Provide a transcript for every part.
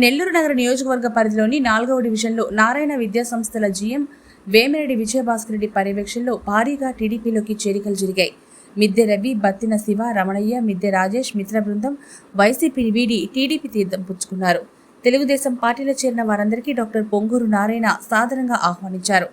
నెల్లూరు నగర నియోజకవర్గ పరిధిలోని నాలుగవ డివిజన్లో నారాయణ విద్యా సంస్థల జీఎం వేమిరెడ్డి విజయభాస్కర్ రెడ్డి పర్యవేక్షణలో భారీగా టీడీపీలోకి చేరికలు జరిగాయి. మిద్దె రవి బత్తిన శివ రమణయ్య మిద్దె రాజేష్ మిత్ర బృందం వైసీపీని వీడి టీడీపీ తీర్థం పుచ్చుకున్నారు. తెలుగుదేశం పార్టీలో చేరిన వారందరికీ డాక్టర్ పొంగూరు నారాయణ సాధారణంగా ఆహ్వానించారు.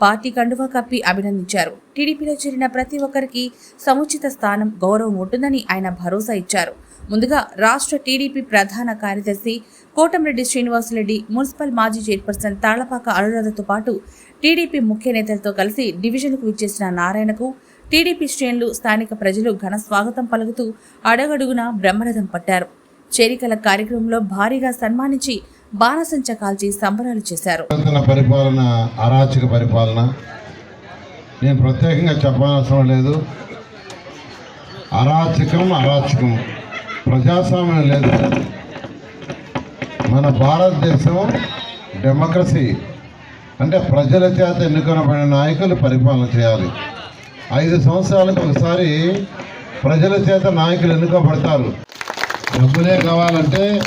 పార్టీ కండువా కప్పి అభినందించారు. టీడీపీలో చేరిన ప్రతి ఒక్కరికి సముచిత స్థానం గౌరవం ఉంటుందని ఆయన భరోసా ఇచ్చారు. ముందుగా రాష్ట్ర టీడీపీ ప్రధాన కార్యదర్శి కోటంరెడ్డి శ్రీనివాసరెడ్డి మున్సిపల్ మాజీ చైర్పర్సన్ తాళ్ళపాక అనురాధతో పాటు టీడీపీ ముఖ్య నేతలతో కలిసి డివిజన్కు విచ్చేసిన నారాయణకు టీడీపీ శ్రేణులు స్థానిక ప్రజలు ఘన స్వాగతం పలుకుతూ అడగడుగున బ్రహ్మరథం పట్టారు. చేరికల కార్యక్రమంలో భారీగా సన్మానించి బాణసంచ కాల్చి సంబరాలు చేశారు. పరిపాలన అరాచక పరిపాలన. నేను ప్రత్యేకంగా చెప్పాల్సిన లేదు. అరాచకం అరాచకం. ప్రజాస్వామ్యం లేదు. మన భారతదేశం డెమోక్రసీ. అంటే ప్రజల చేత ఎన్నుకొనబడిన నాయకులు పరిపాలన చేయాలి. ఐదు సంవత్సరాలకు ఒకసారి ప్రజల చేత నాయకులు ఎన్నుకోబడతారు. డబ్బులే కావాలంటే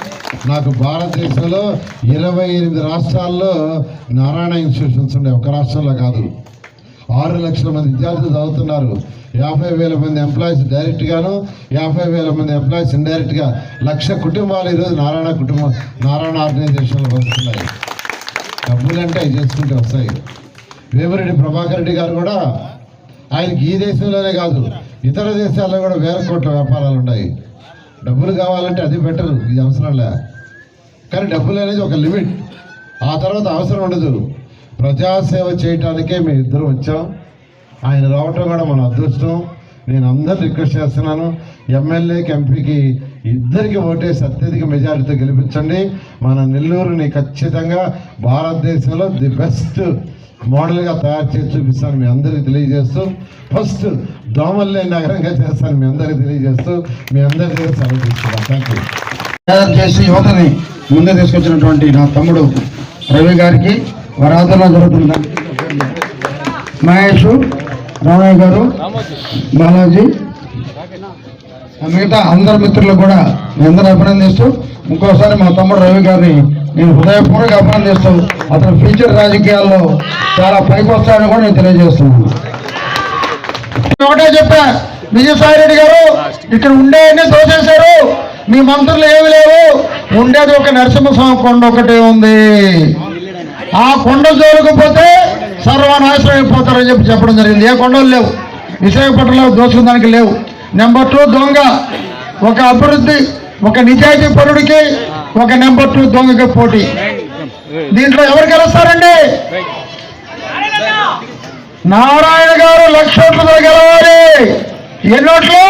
నాకు భారతదేశంలో ఇరవై ఎనిమిది రాష్ట్రాల్లో నారాయణ ఇన్స్టిట్యూషన్స్ ఉండే ఒక రాష్ట్రంలో కాదు. ఆరు లక్షల మంది విద్యార్థులు చదువుతున్నారు. యాభై వేల మంది ఎంప్లాయీస్ డైరెక్ట్గాను యాభై వేల మంది ఎంప్లాయీస్ ఇండైరెక్ట్గా లక్ష కుటుంబాలు ఈరోజు నారాయణ కుటుంబం నారాయణ ఆర్గనైజేషన్లో వస్తున్నాయి డబ్బులంటే అవి చేసుకుంటే వస్తాయి. వేమిరెడ్డి ప్రభాకర్ రెడ్డి గారు కూడా ఆయనకి ఈ దేశంలోనే కాదు ఇతర దేశాల్లో కూడా వేల కోట్ల వ్యాపారాలు ఉన్నాయి. డబ్బులు కావాలంటే అది బెటర్ ఇది అవసరం లే. కానీ డబ్బులు అనేది ఒక లిమిట్. ఆ తర్వాత అవసరం ఉండదు. ప్రజాసేవ చేయటానికే మేము ఇద్దరు వచ్చాం. ఆయన రావటం కూడా మన అదృష్టం. నేను అందరు రిక్వెస్ట్ చేస్తున్నాను. ఎమ్మెల్యేకి ఎంపీకి ఇద్దరికి ఓటేసి అత్యధిక మెజారిటీతో గెలిపించండి. మన నెల్లూరుని ఖచ్చితంగా భారతదేశంలో ది బెస్ట్ మోడల్గా తయారు చేసి చూపిస్తాను మీ అందరికీ తెలియజేస్తూ ఫస్ట్ దోమల్లే నగరంగా చేస్తాను మీ అందరికీ తెలియజేస్తూ మీ అందరి దగ్గర థ్యాంక్ యూ తయారు చేసి యువతని ముందే తీసుకొచ్చినటువంటి నా తమ్ముడు రవి గారికి వరాధన జరుగుతుందా. జరుగుతుంది మహేష్ రామయ్య గారు బాలాజీ మిగతా అందరి మిత్రులు కూడా మీ అందరూ అభినందిస్తూ ఇంకోసారి మా తమ్ముడు రవి గారిని నేను హృదయపూర్వక అభినందిస్తూ అతను ఫ్యూచర్ రాజకీయాల్లో చాలా పైకి వస్తాడని కూడా నేను తెలియజేస్తున్నాను. ఒకటే చెప్పా విజయసాయి రెడ్డి గారు ఇక్కడ ఉండేవన్నీ దోచేశారు మీ మంత్రులు ఏమి లేవు. ఉండేది ఒక నరసింహస్వామి కొండ ఒకటే ఉంది. ఆ కొండ జోలుకుపోతే సర్వనాశనం అయిపోతారని చెప్పి చెప్పడం జరిగింది. ఏ కొండలు లేవు. విశాఖపట్నంలో దోచుకోవడానికి లేవు. నెంబర్ టూ దొంగ. ఒక అభివృద్ధి ఒక నిజాయితీ పరుడికి ఒక నెంబర్ టూ దొంగకి పోటీ. దీంట్లో ఎవరు గెలుస్తారండి? నారాయణ గారు లక్ష ఓట్లతో గెలవాలి. ఎన్నోట్లు